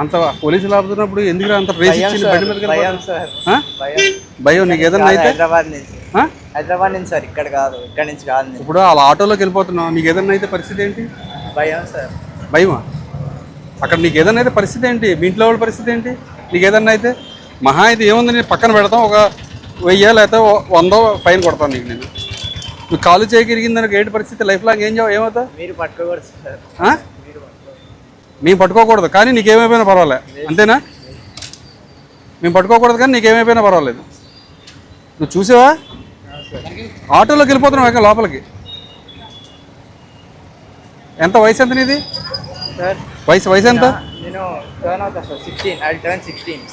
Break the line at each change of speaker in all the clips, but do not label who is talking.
అంత పోలీసులు ఆపుతున్నప్పుడు ఎందుకు అంత ప్రేస్
భయం
ఇచ్చింది
సార్
బండి మీదకి
భయం
నీకు ఏదన్నా అయితే?
హైదరాబాద్ నుంచి? హైదరాబాద్ నుంచి సార్ ఇక్కడ కాదు ఇక్కడ నుంచి కాదు నేను.
ఇప్పుడు వాళ్ళ ఆటోలోకి వెళ్ళిపోతున్నావు నీకు ఏదన్నా అయితే పరిస్థితి ఏంటి?
భయం సార్.
భయమా? అక్కడ నీకు ఏదన్నా అయితే పరిస్థితి ఏంటి? మీ ఇంట్లో వాళ్ళ పరిస్థితి ఏంటి? నీకు ఏదన్నా అయితే? మహా అయితే ఏముంది? నేను పక్కన పెడతాం ఒక వెయ్యి లేకపోతే వందో ఫైన్ కొడతాను నీకు నేను. నువ్వు కాలు చేయికి ఇరిగిందని ఏంటి పరిస్థితి లైఫ్ లాంగ్ ఏం చేయ ఏమవుతావు
మీరు పట్టుకోకూడదు సార్.
మేము పట్టుకోకూడదు కానీ నీకేమైపోయినా పర్వాలే. అంతేనా? మేము పట్టుకోకూడదు కానీ నీకేమైపోయినా పర్వాలేదు. నువ్వు చూసావా? ఆటోలోకి వెళ్ళిపోతున్నావు ఎక్కడ లోపలికి. ఎంత వయసు ఎంత నీది? వయసు వయసు ఎంత?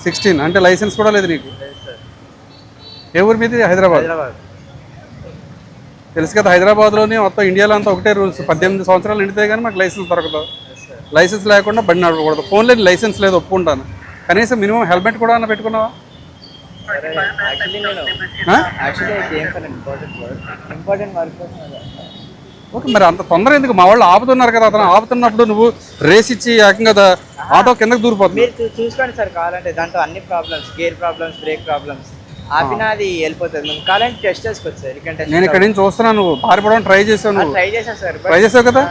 సిక్స్టీన్
అంటే లైసెన్స్ కూడా లేదు నీకు. ఏ ఊరి మీది? హైదరాబాద్.
హైదరాబాద్.
తెలుసు కదా హైదరాబాద్లోని మొత్తం ఇండియాలో అంతా ఒకటే రూల్స్. పద్దెనిమిది సంవత్సరాలు నిండితే కానీ మాకు లైసెన్స్ దొరకదు. లైసెన్స్ లేకుండా బండి నడపకూడదు ఫోన్లో లైసెన్స్ లేదు ఒప్పుకుంటాను. కనీసం మినిమం హెల్మెట్ కూడా అన్న పెట్టుకున్నావా. ఓకే మరి అంత తొందర ఎందుకు? మా వాళ్ళు ఆపుతున్నారు కదా అతను ఆపుతున్నప్పుడు నువ్వు రేస్ ఇచ్చి ఏకంగా ఆటో కిందకి దూరిపోతుంది.
చూసుకోండి సార్ కావాలంటే దాంట్లో అన్ని problems gear problems brake problems ఆపినా అది వెళ్ళిపోతుంది. కావాలంటే టెస్ట్ చేసుకోవచ్చు సార్ ఇక్కడ
నేను ఇక్కడ నుంచి చూస్తున్నాను నువ్వు పారిపోవడం ట్రై చేసావు నువ్వు.
ట్రై చేశాను సార్
ట్రై చేసావు కదా?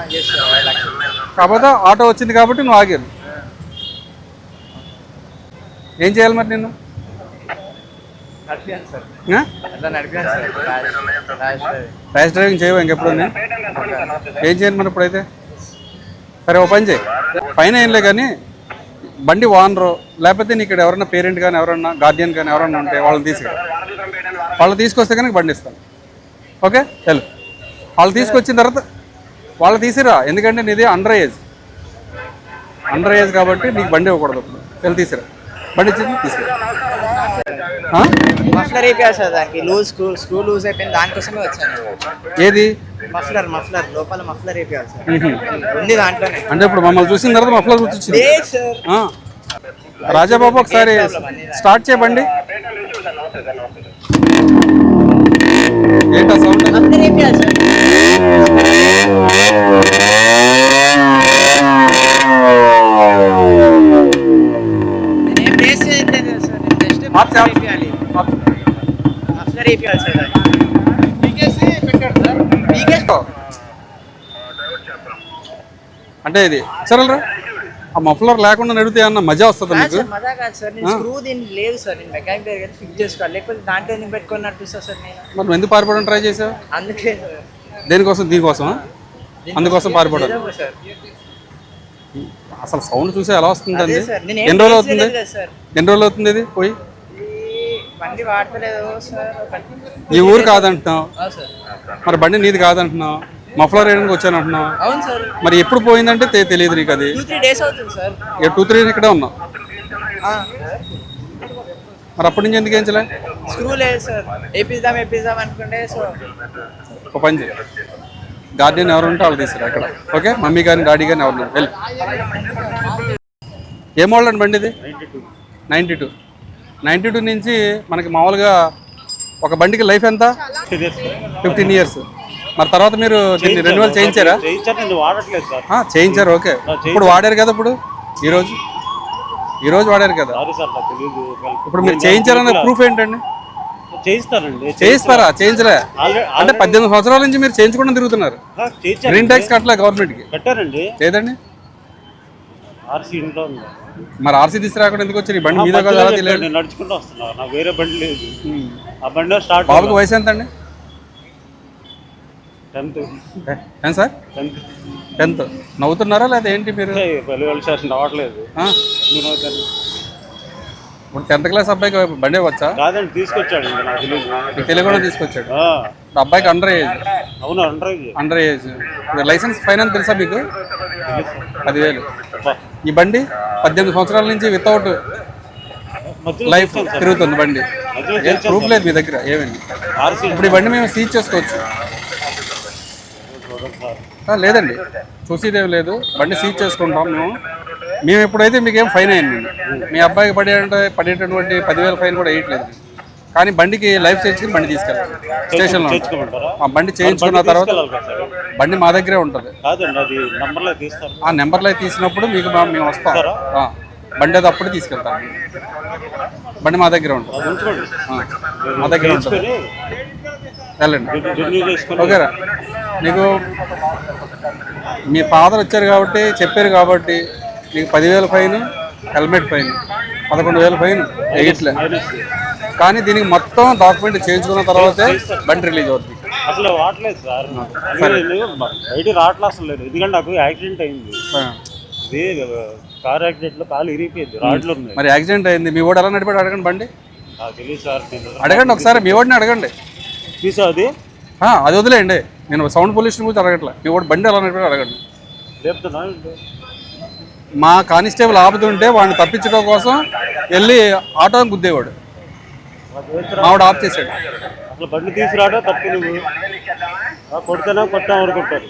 కాకపోతే ఆటో వచ్చింది కాబట్టి నువ్వు ఆగాను ఏం చేయాలి మరి నిన్ను?
Rash- driving.
చేయవు ఇంకెప్పుడు ఏం చేయాలి మరి ఇప్పుడైతే? సరే ఓ పని చేయి. పైన ఏంలే కానీ బండి ఓనరు లేకపోతే నీకు ఇక్కడ ఎవరైనా పేరెంట్ కానీ ఎవరన్నా గార్డియన్ కానీ ఎవరన్నా ఉంటే వాళ్ళని తీసుకురా. వాళ్ళు తీసుకొస్తే కనుక బండి ఇస్తాను ఓకే? హెల్ప్ వాళ్ళు తీసుకొచ్చిన తర్వాత వాళ్ళు తీసిరా. ఎందుకంటే నీది అండర్ ఏజ్ అండర్ ఏజ్ కాబట్టి నీకు బండి ఇవ్వకూడదు ఇప్పుడు వెళ్ళి తీసిరా. బండి?
మఫ్లర్ అయిపోయారు సార్ దానికి లూజ్ స్క్రూ స్క్రూ లూజ్ అయిపోయింది. దానికోసమే వచ్చాను.
ఏది?
మఫ్లర్ మఫ్లర్ లోపల మఫ్లర్ అయిపోయారు సార్. ఉంది దాంట్లోనే.
అంటే ఇప్పుడు మమ్మల్ని చూసిన తర్వాత మఫ్లర్ గుర్తొచ్చింది. రాజాబాబు ఒకసారి స్టార్ట్ చేయబండి ఏంటా సౌండ్?
అందరూ అయిపోయారు సార్ నేనేం రేస్ చేయట్లేదు సార్ నేను జస్ట్ మఫ్లర్ అయిపోయాలి
అంటే ఇది. సరేరా ఆ మఫ్లర్ లేకుండా నడిపితే అన్న మజా వస్తుంది
సార్ మజా కాదు సార్. నేను స్క్రూ దీనికి లేదు సార్. నేను మెకానిక్ దగ్గర ఫిక్స్ చేసుకోవాలి. లేకపోతే దాంట్లో ఎందుకు పెట్టుకొని నడిపిస్తా సార్ నేను.
మరి ఎందుకు పారిపోవడం ట్రై చేసావు?
అందుకే
దేనికోసం? దీనికోసం అందుకోసం పారిపోవడం. అసలు సౌండ్ చూసి ఎలా
ఏం
ఎన్ని రోజులు అవుతుంది? ఎన్ని రోజులు అవుతుంది ఇది పోయి?
బండి వాడతలేదు సార్.
ఈ ఊరు కాదంటున్నావు? మరి బండి నీది కాదంటున్నావు? మఫ్లర్ వేయడానికి వచ్చాను అంటున్నావు
అవును సార్.
మరి ఎప్పుడు పోయిందంటే తె- తెలియదు నీకు అది.
టూ త్రీ డేస్ అవుతుంది సార్.
ఇక టూ త్రీ ఇక్కడే ఉన్నావు.
ఆ.
మరి అప్పటి నుంచి ఎందుకు ఏంచలే
స్క్రూ లేదు సార్. వేపిద్దాం వేపిద్దాం అనుకుంటే సో.
ఒక పని చేయి. గార్డియన్ ఎవరు ఉంటే వాళ్ళు తీసుకురా అక్కడ. ఓకే? మమ్మీ కానీ డాడీ కానీ ఎవరు వెళ్ళి. ఏ మోడల్ అండి బండి ఇది నైంటీ టూ. నైంటీ టూ నుంచి మనకి మామూలుగా ఒక బండికి లైఫ్ ఎంత? Fifteen years. మరి తర్వాత మీరు దీన్ని రెన్యువల్ చేయించారా?
చేయించారు
ఓకే. ఇప్పుడు వాడారు కదా ఇప్పుడు? ఈరోజు ఈరోజు వాడారు కదా? ఇప్పుడు మీరు చేయించారన్న ప్రూఫ్ ఏంటండి? చేయిస్తారా? చేయించలే. అంటే పద్దెనిమిది సంవత్సరాల నుంచి మీరు చేయించకుండా తిరుగుతున్నారు. గ్రీన్ ట్యాక్స్ కట్టలే గవర్నమెంట్కి
కట్టారండి.
లేదండి
ఆర్సీ ఇంట్లో ఉంది.
మరి ఆర్సీ తీసుకురాకుండా ఎందుకు వచ్చారు? ఈ బండి మీద కదా తెలియదు
నేను నడుచుకుంటూ వస్తున్నా. నాకు వేరే బండి లేదు. ఆ బండి స్టార్ట్
బాబుకి వయసు ఎంత అండి
టెన్త్.
ఏం సార్?
టెన్త్.
టెన్త్. నవ్వుతున్నారా లేదా ఏంటి మీరు?
పల్లె స్టేషన్ రావట్లేదు?
ఇప్పుడు టెన్త్ క్లాస్ అబ్బాయికి బండి వచ్చా
కాదండి తీసుకొచ్చాడు
మీకు తెలియకుండా తీసుకొచ్చాడు. అబ్బాయికి అండర్ ఏజ్
అవును అంటారు
అండర్ ఏజ్ లైసెన్స్ ఫైనాన్స్ తెలుసా మీకు? పదివేలు. ఈ బండి పద్దెనిమిది సంవత్సరాల నుంచి వితౌట్ లైఫ్. తిరుగుతుంది బండి. ఏం ప్రూఫ్ లేదు మీ దగ్గర ఏమైంది?
ఆర్సీ
ఇప్పుడు ఈ బండి మేము సీజ్ చేసుకోవచ్చు. లేదండి. చూసేదేం లేదు. బండి సీజ్ చేసుకుంటాం మేము. మేము ఎప్పుడైతే మీకేం ఫైన్ అయింది మీ అబ్బాయికి పడే పడేటటువంటి పదివేల ఫైన్ కూడా వేయట్లేదు. కానీ బండికి లైఫ్ చేయించుకుని బండి తీసుకెళ్ళాలి. స్టేషన్లో ఆ బండి చేయించుకున్న తర్వాత బండి మా దగ్గరే ఉంటుంది. ఆ నెంబర్లో తీసినప్పుడు మీకు మేము వస్తాం. బండి అది అప్పుడు తీసుకెళ్తాం. బండి మా దగ్గరే ఉంటుంది. మా దగ్గర ఉంటుంది. వెళ్ళండి. ఓకేరా నీకు మీ ఫాదర్ వచ్చారు కాబట్టి చెప్పారు కాబట్టి నీకు పదివేల ఫైన్ హెల్మెట్ ఫైన్ పదకొండు వేల ఫైన్
మైనస్
కానీ దీనికి మొత్తం డాక్యుమెంట్ చేయించుకున్న తర్వాతే బండి రిలీజ్ అవుతుంది
అసలు వాడలేదు సార్. బయట రావట్లేదు అసలు లేదు. ఎందుకంటే నాకు యాక్సిడెంట్ అయింది. ఇది కార్ యాక్సిడెంట్లో కాలు ఇరిగిపోయింది. రాడ్లు ఉన్నాయి.
మరి యాక్సిడెంట్ అయింది. మీ వాడు ఎలా నడిపాడు? అడగండి బండి.
నాకు తెలియదు సార్.
అడగండి ఒకసారి. మీ వాడిని అడగండి.
తీసా అది?
అది వదిలేయండి. నేను సౌండ్ పొల్యూషన్ గురించి అడగట్లే. మీ వాడు బండి ఎలా నడిపాడు అడగండి.
లేపుతున్నా
మా కానిస్టేబుల్ ఆపుతుంటే వాడిని తప్పించడం కోసం వెళ్ళి ఆటో గుద్దేవాడు. మావాడు ఆఫ్ చేశాడు.
అసలు బండి తీసుకురావడం తప్పు నువ్వు. కొడితేనా కొట్టా అనుకుంటారు.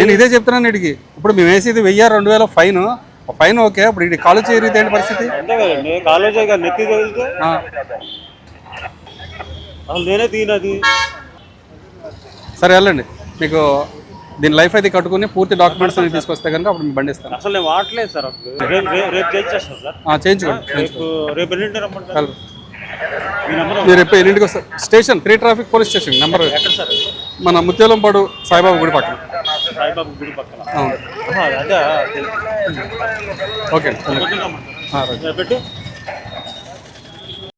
నేను ఇదే చెప్తున్నాను వీడికి ఇప్పుడు మేము వేసేది వెయ్యి రెండు వేల ఫైన్. ఫైన్ ఓకే ఇప్పుడు ఇది కాలేజ్ చేరితే ఏంటి పరిస్థితి?
నేనే తీనది
సరే వెళ్ళండి. మీకు దీని లైఫ్ అయితే కట్టుకుని పూర్తి డాక్యుమెంట్స్ అన్ని తీసుకొస్తే కనుక అప్పుడు మీ బండి ఇస్తాను
అసలు నేను వాడలేదు సార్ అప్పుడు. రేపు రేపు- రేపు చేసేస్తాను సార్.
ఆ, చేయించుకోండి
రేపు రేపు ఎన్నింటి రమ్మంటారు.
వెళ్ళండి.
మీ నెంబర్
మీరు ఎప్పుడు ఎన్నింటికి వస్తారు. Station three traffic police station number
ఎక్కడ సార్
మన ముత్యాలంపాడు సాయిబాబా గుడి పక్కన.
సాయిబాబు గుడి పక్కన.
ఓకే.
రేపు పెట్టు.